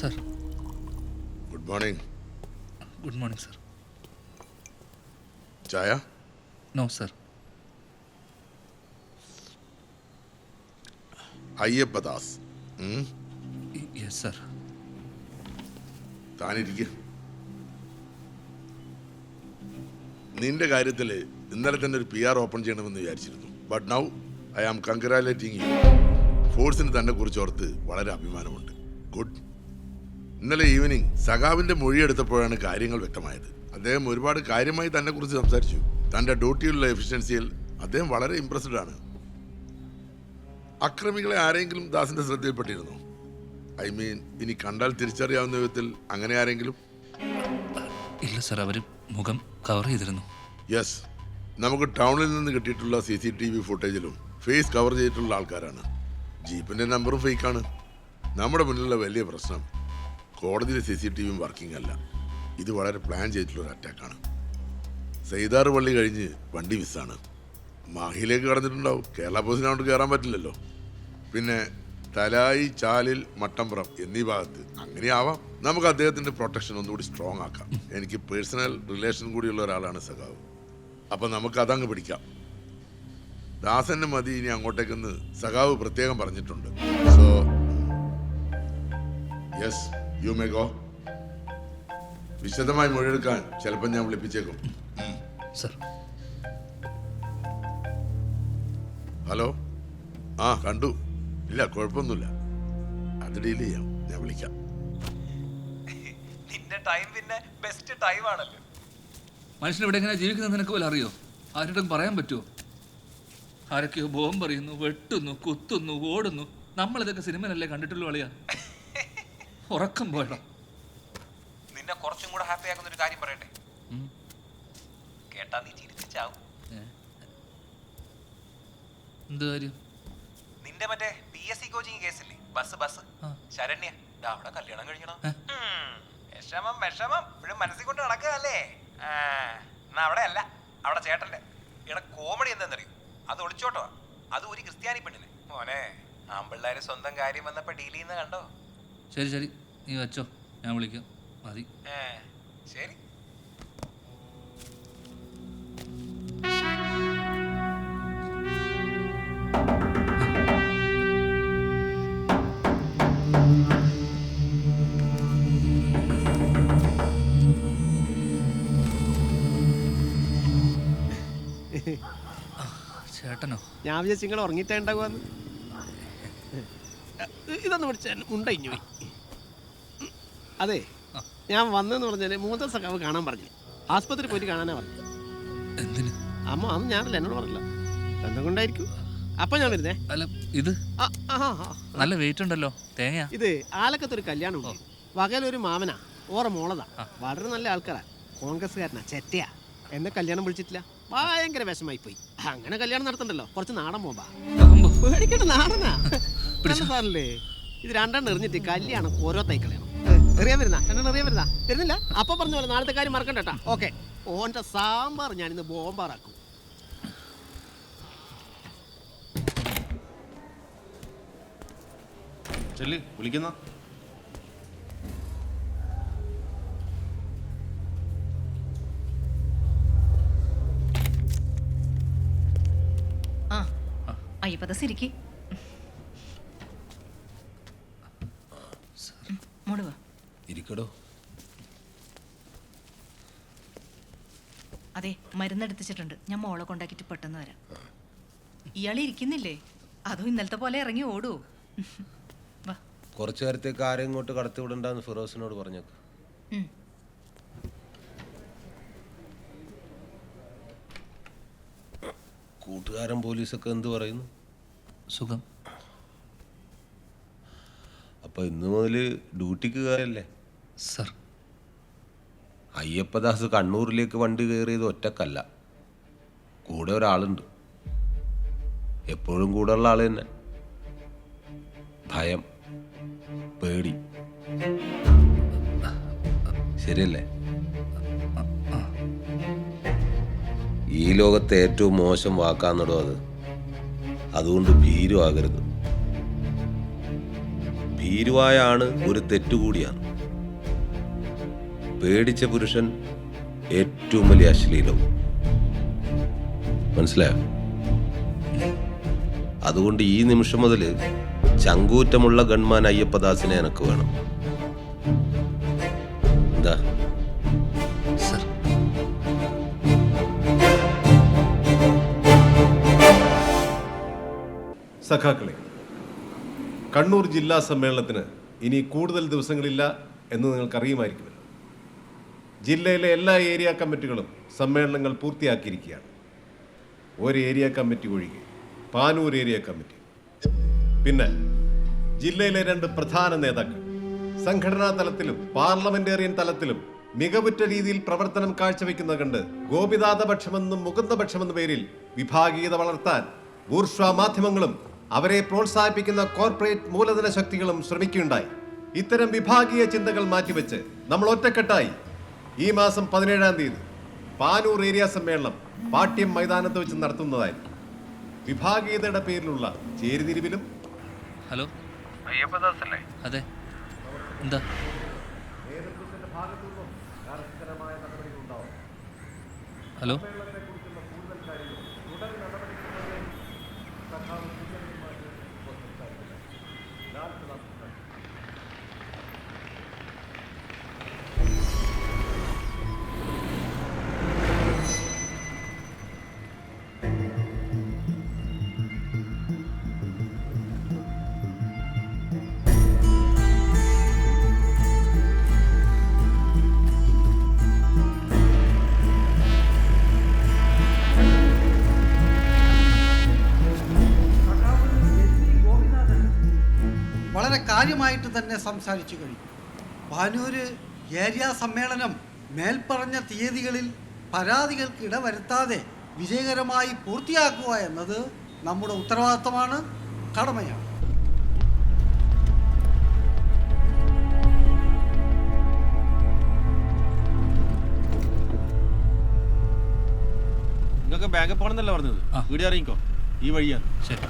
Sir. Good morning good morning sir ചായ? No sir Ayyappadas yes sir താനിരിക്ക. നിന്റെ കാര്യത്തിൽ ഇന്നലെ തന്നെ ഒരു പി ആർ ഓപ്പൺ ചെയ്യണമെന്ന് വിചാരിച്ചിരുന്നു. But now I am congratulating you ഫോഴ്സിന് തന്നെ കുറിച്ച് ഓർത്ത് വളരെ അഭിമാനമുണ്ട്. ഗുഡ് ഇന്നലെ ഈവനിങ് സഖാവിന്റെ മൊഴിയെടുത്തപ്പോഴാണ് കാര്യങ്ങൾ വ്യക്തമായത്. അദ്ദേഹം ഒരുപാട് കാര്യമായി തന്നെ കുറിച്ച് സംസാരിച്ചു. തന്റെ ഡ്യൂട്ടിയിലുള്ള എഫിഷ്യൻസിയിൽ അദ്ദേഹം വളരെ ഇംപ്രസ്ഡ് ആണ്. അക്രമികളെ ആരെങ്കിലും ദാസിന്റെ ശ്രദ്ധയിൽപ്പെട്ടിരുന്നു? ഐ മീൻ ഇനി കണ്ടാൽ തിരിച്ചറിയാവുന്ന വിധത്തിൽ അങ്ങനെ ആരെങ്കിലും? ഇല്ല സർ. അവർ മുഖം കവർ ചെയ്തിരുന്നു. യെസ് നമുക്ക് ടൗണിൽ നിന്ന് കിട്ടിയിട്ടുള്ള സി സി ടി വി ഫുട്ടേജിലും ഫേസ് കവർ ചെയ്തിട്ടുള്ള ആൾക്കാരാണ്. ജീപ്പിന്റെ നമ്പറും ഫേക്കാണ് നമ്മുടെ മുന്നിലുള്ള വലിയ പ്രശ്നം. കോടതിയിലെ സി സി ടി വിയും വർക്കിംഗ് അല്ല. ഇത് വളരെ പ്ലാൻ ചെയ്തിട്ടുള്ള ഒരു അറ്റാക്കാണ്. സൈതാറ് പള്ളി കഴിഞ്ഞ് വണ്ടി മിസ്സാണ്. മാഹിയിലേക്ക് കടന്നിട്ടുണ്ടാവും. കേരള പോസിനോട്ട് കയറാൻ പറ്റില്ലല്ലോ. പിന്നെ തലായി ചാലിൽ മട്ടമ്പുറം എന്നീ ഭാഗത്ത് അങ്ങനെയാവാം നമുക്ക് അദ്ദേഹത്തിന്റെ പ്രൊട്ടക്ഷൻ ഒന്നുകൂടി സ്ട്രോങ് ആക്കാം. എനിക്ക് പേഴ്സണൽ റിലേഷൻ കൂടിയുള്ള ഒരാളാണ് സഖാവ്. അപ്പം നമുക്ക് അതങ്ങ് പിടിക്കാം. ദാസന് മതി ഇനി അങ്ങോട്ടേക്കെന്ന് സഖാവ് പ്രത്യേകം പറഞ്ഞിട്ടുണ്ട്. So yes you may go വിശദമായി മൊഴിയെടുക്കാൻ ചിലപ്പോൾ ഞാൻ വിളിപ്പിച്ചേക്കും. സർ. ഹലോ? ആ കണ്ടു. ഇല്ല കുഴപ്പമൊന്നുമില്ല. അത് ഡീൽ ചെയ്യാം. ഞാൻ വിളിക്കാം. നിന്റെ ടൈം പിന്നെ ബെസ്റ്റ് ടൈം ആണല്ലോ. മനുഷ്യൻ ഇവിടെ എങ്ങനെ ജീവിക്കുന്നത് നിനക്ക് പോലെ അറിയോ? ആരോടും പറയാൻ പറ്റുമോ ആരൊക്കെയോ ബോംബ് പറയുന്നു വെട്ടുന്നു കുത്തുന്നു ഓടുന്നു. നമ്മളിതൊക്കെ സിനിമയിലല്ലേ കണ്ടിട്ടുള്ളൂ അളിയാ. ഉറക്കം പോയടാ. നിന്നെ കുറച്ചും കൂടെ ഹാപ്പി ആക്കുന്ന ഒരു കാര്യം പറയട്ടെ. കേട്ടാ നീ ചിരിച്ചാവും ഏ? എന്ത് കാര്യം? നിന്റെ മറ്റേ പി എസ് സി കോച്ചിങ് കേസില്ലേ ബസ് ബസ്. ശരണ്യ അവിടെ കല്യാണം കഴിക്കണോ? വിഷമം വിഷമം. ഇപ്പോഴും മനസ്സിൽ കൊണ്ട് നടക്കുകയല്ലേ? എന്നാ അവിടെ അല്ല. അവിടെ ചേട്ടന്റെ. ഇവിടെ കോമഡി എന്താണെന്നറിയോ അത് ഒളിച്ചോട്ടോ അത് ഒരു ക്രിസ്ത്യാനി പെണ്ണിന്. മോനെ ആമ്പിള്ളേര് സ്വന്തം കാര്യം വന്നപ്പോ ഡീൽ ചെയ്യുന്ന കണ്ടോ? ശരി ശരി. നീ വെച്ചോ. ഞാൻ വിളിക്കാം. മതി. ഏ, ശരി. ചേട്ടനോ? ഞാൻ വിചാരിച്ചു നിങ്ങൾ ഉറങ്ങിയിട്ടുണ്ടാകുമെന്ന് ഇതൊന്ന് മുണ്ടയിഞ്ഞു പോയി. അതെ. ഞാൻ വന്നെന്ന് പറഞ്ഞാൽ മൂത്ത സഖാവ് കാണാൻ പറഞ്ഞു ആസ്പത്രി പോയിട്ട് കാണാനാ പറഞ്ഞു എന്തിന്? അമ്മ അന്ന് ഞാനല്ല എന്നോട് പറഞ്ഞില്ല. എന്തും കൊണ്ടായിരിക്കും. അപ്പൊ ഞാൻ വരുന്നേ. അല്ല ഇത്? ആ, ആ, ആ, ആ. നല്ല വെയിറ്റ് ഉണ്ടല്ലോ തേങ്ങയാ. ഇത് ആലക്കത്തൊരു കല്യാണം ഉണ്ട്. വകയിലൊരു മാമനാ ഓറ മോളതാ. വളരെ നല്ല ആൾക്കാരാ. കോൺഗ്രസ്സുകാരനാ ചെറ്റയാ. എന്നെ കല്യാണം വിളിച്ചിട്ടില്ല. ഭയങ്കര വിഷമായി പോയി അങ്ങനെ കല്യാണം നടത്തണ്ടല്ലോ. കുറച്ച് നാടൻ പോകാ ആകുമ്പോ. പേടിക്കണ്ട നാടനാ. നല്ല സാറല്ലേ ഇത് രണ്ടെണ്ണം എറിഞ്ഞിട്ട് കല്യാണം ഓരോ തൈ കളയണം എറിയാൻ വരുന്ന? രണ്ടെണ്ണം എറിയാൻ വരുന്ന? തരുന്നില്ല അപ്പൊ പറഞ്ഞ പോലെ നാളത്തെ കാര്യം മറക്കണ്ടട്ടാ ഓക്കെ. ഓന്റെ സാമ്പാർ ഞാൻ ഇന്ന് ബോംബാറാക്കും. ചെല്ലി വിളിക്കുന്ന? അയ്യപ്പത സിരിക്ക്. മോടുക ഇരിക്കടോ. അതെ മരുന്നെടുത്തിച്ചിട്ടുണ്ട്. ഞാൻ മോളെ കൊണ്ടാക്കിട്ട് പെട്ടെന്ന് വരാം. ഇയാൾ ഇരിക്കുന്നില്ലേ? അതും ഇന്നലത്തെ പോലെ ഇറങ്ങി ഓടൂ. വാ. കുറച്ചു നേരത്തേക്ക് ആരെയും ഇങ്ങോട്ട് കടത്തി വിടണ്ടെന്ന് ഫിറോസിനോട് പറഞ്ഞേക്ക്. കൂട്ടുകാരൻ പോലീസൊക്കെ എന്ത് പറയുന്നു? സുഖം. അപ്പൊ ഇന്ന് മുതൽ ഡ്യൂട്ടിക്ക് കയറല്ലേ സർ. അയ്യപ്പദാസ് കണ്ണൂരിലേക്ക് വണ്ടി കയറിയത് ഒറ്റക്കല്ല. കൂടെ ഒരാളുണ്ട്. എപ്പോഴും കൂടെ ഉള്ള ആൾ തന്നെ. ഭയം പേടി. ശരിയല്ലേ? ഈ ലോകത്തെ ഏറ്റവും മോശം വാക്കാന്നിടോ അത്. അതുകൊണ്ട് ഭീരുവാകരുത്. ഭീരുവായാണ് ഒരു തെറ്റുകൂടിയാണ്. പേടിച്ച പുരുഷൻ ഏറ്റവും വലിയ അശ്ലീലവും. മനസ്സിലായോ? അതുകൊണ്ട് ഈ നിമിഷം മുതൽ ചങ്കൂറ്റമുള്ള ഗൺമാൻ അയ്യപ്പദാസിനെ എനക്ക് വേണം. എന്താ? സർ. സഖാക്കളെ കണ്ണൂർ ജില്ലാ സമ്മേളനത്തിന് ഇനി കൂടുതൽ ദിവസങ്ങളില്ല എന്ന് നിങ്ങൾക്കറിയുമായിരിക്കുമല്ലോ. ജില്ലയിലെ എല്ലാ ഏരിയ കമ്മിറ്റികളും സമ്മേളനങ്ങൾ പൂർത്തിയാക്കിയിരിക്കുകയാണ്. ഒരു ഏരിയ കമ്മിറ്റി ഒഴികെ പാനൂർ ഏരിയ കമ്മിറ്റി. പിന്നെ ജില്ലയിലെ രണ്ട് പ്രധാന നേതാക്കൾ. സംഘടനാ തലത്തിലും പാർലമെന്റേറിയൻ തലത്തിലും മികവുറ്റ രീതിയിൽ പ്രവർത്തനം കാഴ്ചവെക്കുന്നത് കണ്ട് ഗോപിനാഥപക്ഷമെന്നും മുകുന്ദപക്ഷമെന്ന പേരിൽ വിഭാഗീയത വളർത്താൻ ബൂർഷ്വ മാധ്യമങ്ങളും അവരെ പ്രോത്സാഹിപ്പിക്കുന്ന കോർപ്പറേറ്റ് മൂലധന ശക്തികളും ശ്രമിക്കുകയുണ്ടായി. ഇത്തരം വിഭാഗീയ ചിന്തകൾ മാറ്റിവെച്ച് നമ്മൾ ഒറ്റക്കെട്ടായി ഈ മാസം പതിനേഴാം തീയതി പാനൂർ ഏരിയ സമ്മേളനം പാട്യം മൈതാനത്ത് വെച്ച് നടത്തുന്നതായിരിക്കും. വിഭാഗീയതയുടെ പേരിലുള്ള ചേരിതിരിവിലും ഹലോ? അതെ. എന്താ? ഹലോ? വളരെ കാര്യമായിട്ട് തന്നെ സംസാരിച്ചു കഴിഞ്ഞു. പാനൂര് ഏരിയ സമ്മേളനം മേൽപ്പറഞ്ഞ തീയതികളിൽ പരാതികൾക്ക് ഇടവരുത്താതെ വിജയകരമായി പൂർത്തിയാക്കുക എന്നത് നമ്മുടെ ഉത്തരവാദിത്തമാണ് കടമയാണ്. നിങ്ങൾക്ക് ബാങ്ക് പോകണമെന്നല്ല പറഞ്ഞത്. വീട് ഇറങ്ങിക്കോ ഈ വഴിയാണ്. ശരി.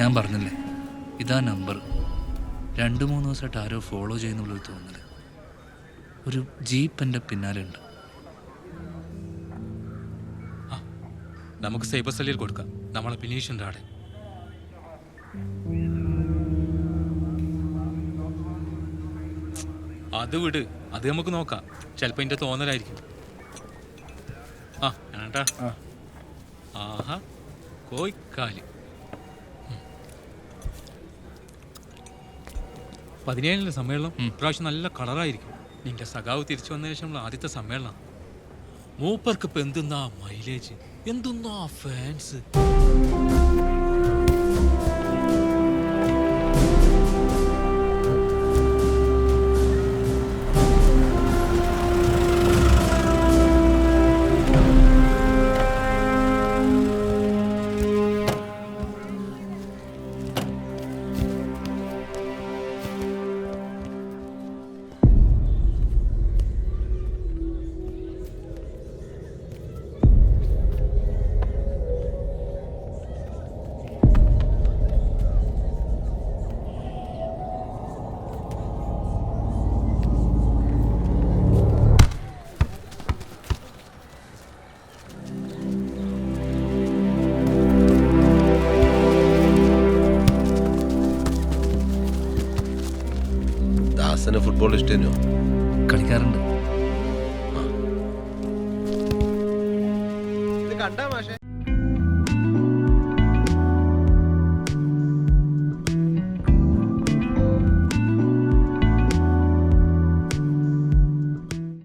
ഞാൻ പറഞ്ഞില്ലേ? ഇതാ നമ്പർ. രണ്ട് മൂന്ന് ദിവസമായിട്ട് ആരോ ഫോളോ ചെയ്യുന്നുള്ളൊരു തോന്നൽ. ഒരു ജീപ്പ് എന്റെ പിന്നാലെ ഉണ്ട്. നമുക്ക് സൈബർ സെല്ലിൽ കൊടുക്കാം. നമ്മളെ ബിനീഷിന്റെ ആടെ. അത് വിട്. അത് നമുക്ക് നോക്കാം. ചിലപ്പോൾ എന്റെ തോന്നലായിരിക്കും. ആ ഏട്ടാ ആഹാ കോയിക്കാൽ. പതിനേഴിലെ സമ്മേളനം ഇപ്രാവശ്യം നല്ല കളറായിരിക്കും. നിന്റെ സഖാവ് തിരിച്ചു വന്നതിന് ശേഷമുള്ള ആദ്യത്തെ സമ്മേളനം. മൂപ്പർക്ക് ഇപ്പൊ എന്തുന്നാ മൈലേജ് എന്തുന്നാ ഫാൻസ് ദാസന് ഫുട്ബോൾ ഇഷ്ടനോ? കളിക്കാറുണ്ട്. കണ്ടാ മാഷേ.